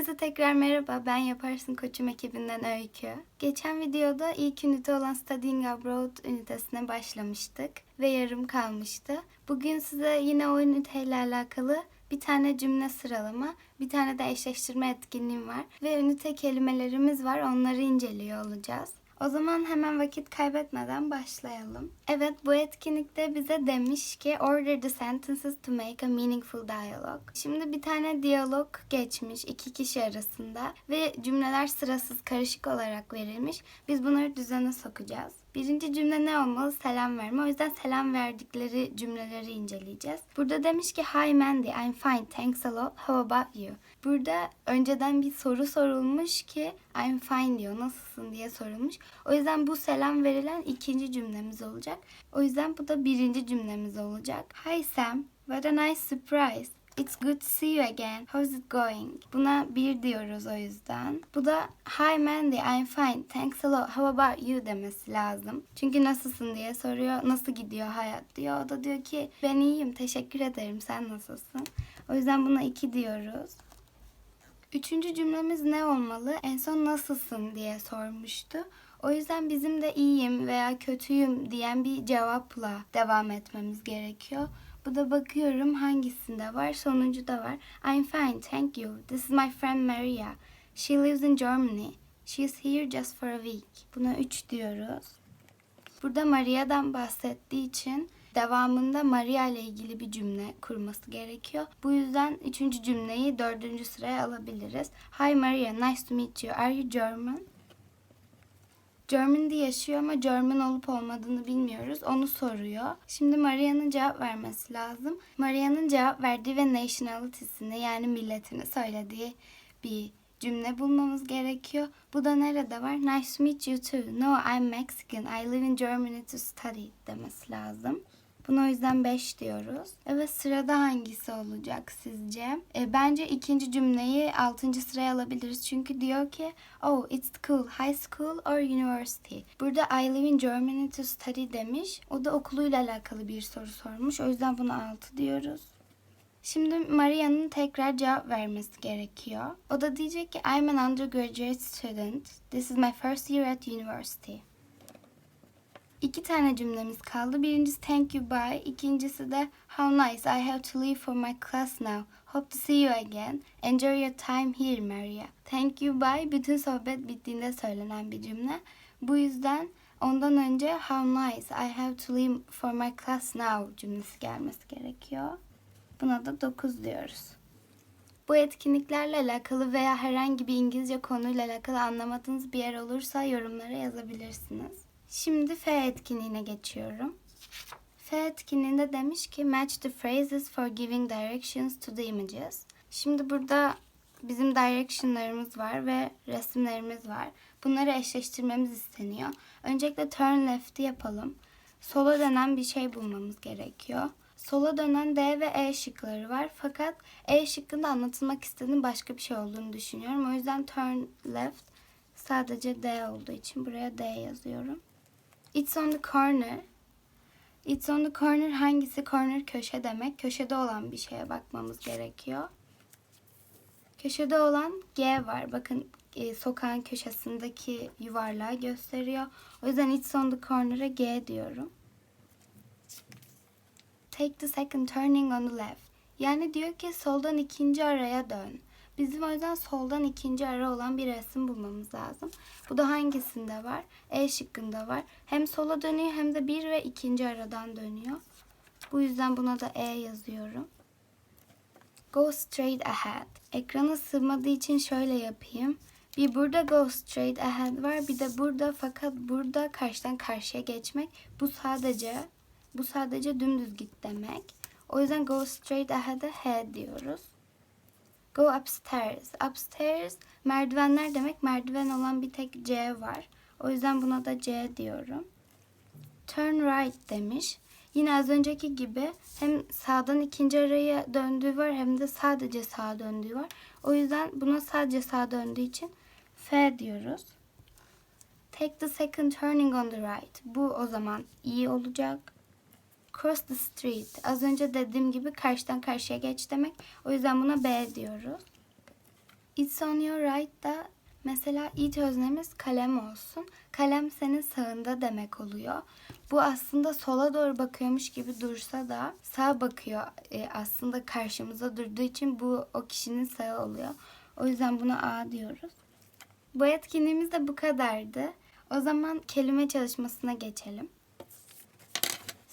Herkese tekrar merhaba. Ben Yaparsın Koçum ekibinden Öykü. Geçen videoda ilk ünite olan Studying Abroad ünitesine başlamıştık ve yarım kalmıştı. Bugün size yine o üniteyle alakalı bir tane cümle sıralama, bir tane de eşleştirme etkinliğim var ve ünite kelimelerimiz var. Onları inceliyor olacağız. O zaman hemen vakit kaybetmeden başlayalım. Evet bu etkinlikte bize demiş ki order the sentences to make a meaningful dialogue. Şimdi bir tane diyalog geçmiş iki kişi arasında ve cümleler sırasız karışık olarak verilmiş. Biz bunları düzene sokacağız. Birinci cümle ne olmalı? Selam verme. O yüzden selam verdikleri cümleleri inceleyeceğiz. Burada demiş ki Hi Mandy, I'm fine, thanks a lot. How about you? Burada önceden bir soru sorulmuş ki I'm fine diyor. Nasılsın diye sorulmuş. O yüzden bu selam verilen ikinci cümlemiz olacak. O yüzden bu da birinci cümlemiz olacak. Hi Sam, what a nice surprise. It's good to see you again. How's it going? Buna bir diyoruz o yüzden. Bu da Hi Mandy, I'm fine. Thanks a lot. How about you demesi lazım. Çünkü nasılsın diye soruyor. Nasıl gidiyor hayat diyor. O da diyor ki ben iyiyim. Teşekkür ederim. Sen nasılsın? O yüzden buna iki diyoruz. Üçüncü cümlemiz ne olmalı? En son nasılsın diye sormuştu. O yüzden bizim de iyiyim veya kötüyüm diyen bir cevapla devam etmemiz gerekiyor. Bu da bakıyorum hangisinde var. Sonuncu da var. I'm fine, thank you. This is my friend Maria. She lives in Germany. She is here just for a week. Buna 3 diyoruz. Burada Maria'dan bahsettiği için devamında Maria ile ilgili bir cümle kurması gerekiyor. Bu yüzden üçüncü cümleyi dördüncü sıraya alabiliriz. Hi Maria, nice to meet you. Are you German? Germany'de yaşıyor ama German olup olmadığını bilmiyoruz. Onu soruyor. Şimdi Maria'nın cevap vermesi lazım. Maria'nın cevap verdiği ve nationality'sini yani milletini söylediği bir cümle bulmamız gerekiyor. Bu da nerede var? Nice to meet you too. No, I'm Mexican. I live in Germany to study demesi lazım. Buna o yüzden 5 diyoruz. Evet sırada hangisi olacak sizce? E, bence ikinci cümleyi 6. sıraya alabiliriz. Çünkü diyor ki Oh it's cool. High school or university? Burada I live in Germany to study demiş. O da okuluyla alakalı bir soru sormuş. O yüzden buna 6 diyoruz. Şimdi Maria'nın tekrar cevap vermesi gerekiyor. O da diyecek ki I'm an undergraduate student. This is my first year at university. İki tane cümlemiz kaldı. Birincisi thank you bye. İkincisi de how nice I have to leave for my class now. Hope to see you again. Enjoy your time here Maria. Thank you bye bütün sohbet bittiğinde söylenen bir cümle. Bu yüzden ondan önce how nice I have to leave for my class now cümlesi gelmesi gerekiyor. Buna da 9 diyoruz. Bu etkinliklerle alakalı veya herhangi bir İngilizce konuyla alakalı anlamadığınız bir yer olursa yorumlara yazabilirsiniz. Şimdi F etkinliğine geçiyorum. F etkinliğinde demiş ki match the phrases for giving directions to the images. Şimdi burada bizim directionlarımız var ve resimlerimiz var. Bunları eşleştirmemiz isteniyor. Öncelikle turn left'i yapalım. Sola dönen bir şey bulmamız gerekiyor. Sola dönen D ve E şıkları var. Fakat E şıkkında anlatılmak istediğim başka bir şey olduğunu düşünüyorum. O yüzden turn left sadece D olduğu için buraya D yazıyorum. It's on the corner. It's on the corner hangisi? Corner köşe demek. Köşede olan bir şeye bakmamız gerekiyor. Köşede olan G var. Bakın e, sokağın köşesindeki yuvarlağı gösteriyor. O yüzden it's on the corner'a G diyorum. Take the second turning on the left. Yani diyor ki soldan ikinci araya dön. Bizim o yüzden soldan ikinci ara olan bir resim bulmamız lazım. Bu da hangisinde var? E şıkkında var. Hem sola dönüyor hem de bir ve ikinci aradan dönüyor. Bu yüzden buna da E yazıyorum. Go straight ahead. Ekrana sığmadığı için şöyle yapayım. Bir burada go straight ahead var. Bir de burada fakat burada karşıdan karşıya geçmek. Bu sadece bu sadece dümdüz git demek. O yüzden go straight ahead'e head diyoruz. Go upstairs. Upstairs merdivenler demek. Merdiven olan bir tek C var. O yüzden buna da C diyorum. Turn right demiş. Yine az önceki gibi hem sağdan ikinci araya döndüğü var hem de sadece sağa döndüğü var. O yüzden buna sadece sağa döndüğü için F diyoruz. Take the second turning on the right. Bu o zaman iyi olacak. Cross the street. Az önce dediğim gibi karşıdan karşıya geç demek. O yüzden buna B diyoruz. It's on your right da mesela it öznemiz kalem olsun. Kalem senin sağında demek oluyor. Bu aslında sola doğru bakıyormuş gibi dursa da sağa bakıyor. E, aslında karşımıza durduğu için bu o kişinin sağı oluyor. O yüzden buna A diyoruz. Bu etkinliğimiz de bu kadardı. O zaman kelime çalışmasına geçelim.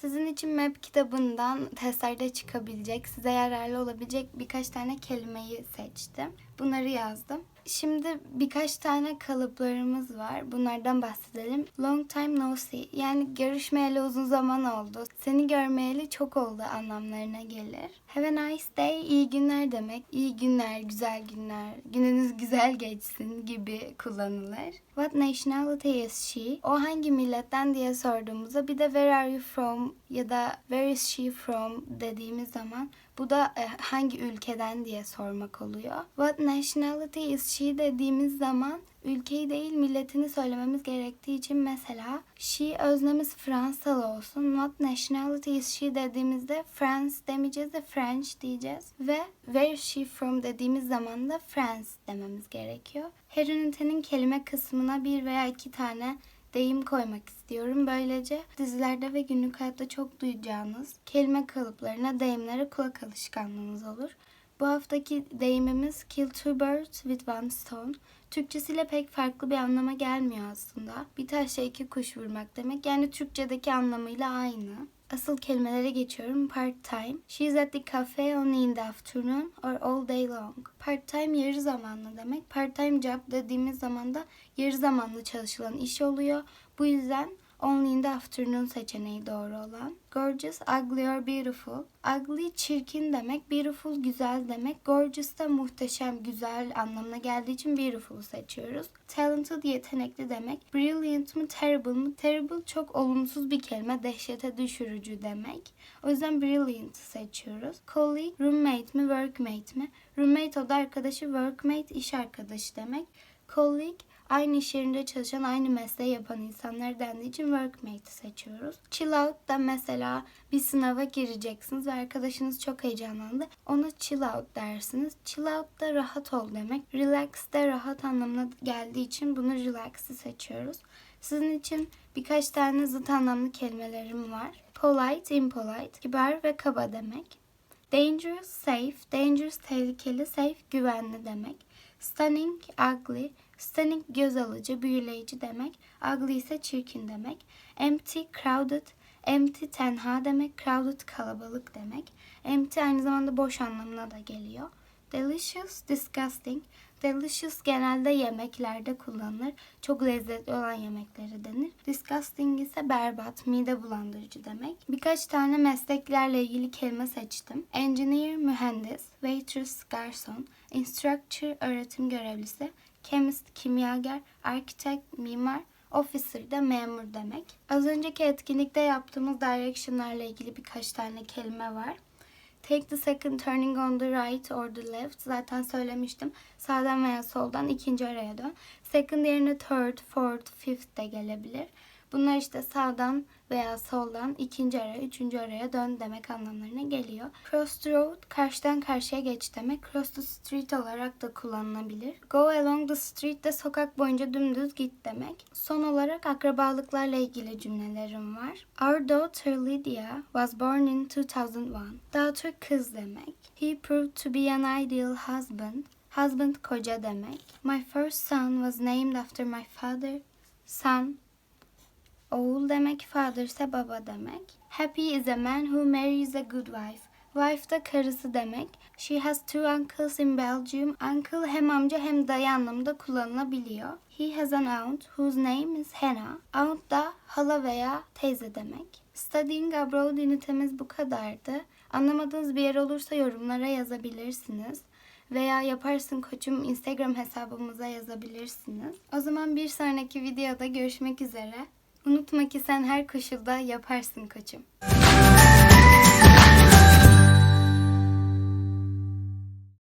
Sizin için map kitabından testlerde çıkabilecek, size yararlı olabilecek birkaç tane kelimeyi seçtim. Bunları yazdım. Şimdi birkaç tane kalıplarımız var. Bunlardan bahsedelim. Long time no see yani görüşmeyeli uzun zaman oldu. Seni görmeyeli çok oldu anlamlarına gelir. Have a nice day iyi günler demek. İyi günler, güzel günler, gününüz güzel geçsin gibi kullanılır. What nationality is she? O hangi milletten diye sorduğumuzda bir de where are you from ya da where is she from dediğimiz zaman bu da e, hangi ülkeden diye sormak oluyor. What nationality is she dediğimiz zaman ülkeyi değil milletini söylememiz gerektiği için mesela she öznemiz Fransalı olsun. What nationality is she dediğimizde France demeyeceğiz de French diyeceğiz. Ve where is she from dediğimiz zaman da France dememiz gerekiyor. Her ünitenin kelime kısmına bir veya iki tane deyim koymak istiyorum. Böylece dizilerde ve günlük hayatta çok duyacağınız kelime kalıplarına, deyimlere kulak alışkanlığınız olur. Bu haftaki deyimimiz kill two birds with one stone. Türkçesiyle pek farklı bir anlama gelmiyor aslında. Bir taşla iki kuş vurmak demek. Yani Türkçedeki anlamıyla aynı. Asıl kelimelere geçiyorum. Part time. She's at the cafe only in the afternoon or all day long. Part time yarı zamanlı demek. Part time job dediğimiz zaman da yarı zamanlı çalışılan iş oluyor. Bu yüzden Only in the afternoon seçeneği doğru olan. Gorgeous, ugly or beautiful. Ugly çirkin demek, beautiful güzel demek. Gorgeous da muhteşem, güzel anlamına geldiği için beautiful seçiyoruz. Talented yetenekli demek. Brilliant mı, terrible mı? Terrible çok olumsuz bir kelime, dehşete düşürücü demek. O yüzden brilliant seçiyoruz. Colleague, roommate mi, workmate mi? Roommate o da arkadaşı, workmate iş arkadaşı demek. Colleague aynı iş yerinde çalışan, aynı mesleği yapan insanlar dendiği için workmate seçiyoruz. Chill out da mesela bir sınava gireceksiniz ve arkadaşınız çok heyecanlandı. Ona chill out dersiniz. Chill out da rahat ol demek. Relax de rahat anlamına geldiği için bunu relax'i seçiyoruz. Sizin için birkaç tane zıt anlamlı kelimelerim var. Polite, impolite, kibar ve kaba demek. Dangerous, safe. Dangerous tehlikeli, safe güvenli demek. Stunning, ugly. Stunning göz alıcı, büyüleyici demek. Ugly ise çirkin demek. Empty, crowded. Empty tenha demek. Crowded kalabalık demek. Empty aynı zamanda boş anlamına da geliyor. Delicious, disgusting. Delicious genelde yemeklerde kullanılır. Çok lezzetli olan yemeklere denir. Disgusting ise berbat, mide bulandırıcı demek. Birkaç tane mesleklerle ilgili kelime seçtim. Engineer, mühendis. Waitress, garson. Instructor, öğretim görevlisi. Chemist, kimyager. Architect, mimar. Officer de memur demek. Az önceki etkinlikte yaptığımız direction'larla ilgili birkaç tane kelime var. Take the second turning on the right or the left. Zaten söylemiştim. Sağdan veya soldan ikinci araya dön. Second yerine third, fourth, fifth de gelebilir. Bunlar işte sağdan veya soldan ikinci araya, üçüncü araya dön demek anlamlarına geliyor. Cross the road, karşıdan karşıya geç demek. Cross the street olarak da kullanılabilir. Go along the street de sokak boyunca dümdüz git demek. Son olarak akrabalıklarla ilgili cümlelerim var. Our daughter Lydia was born in 2001. Daughter kız demek. He proved to be an ideal husband. Husband koca demek. My first son was named after my father. Son Oğul demek, father ise baba demek. Happy is a man who marries a good wife. Wife da karısı demek. She has two uncles in Belgium. Uncle hem amca hem dayı anlamında kullanılabiliyor. He has an aunt whose name is Hannah. Aunt da hala veya teyze demek. Studying abroad ünitemiz bu kadardı. Anlamadığınız bir yer olursa yorumlara yazabilirsiniz veya yaparsın koçum Instagram hesabımıza yazabilirsiniz. O zaman bir sonraki videoda görüşmek üzere. Unutma ki sen her koşulda yaparsın koçum.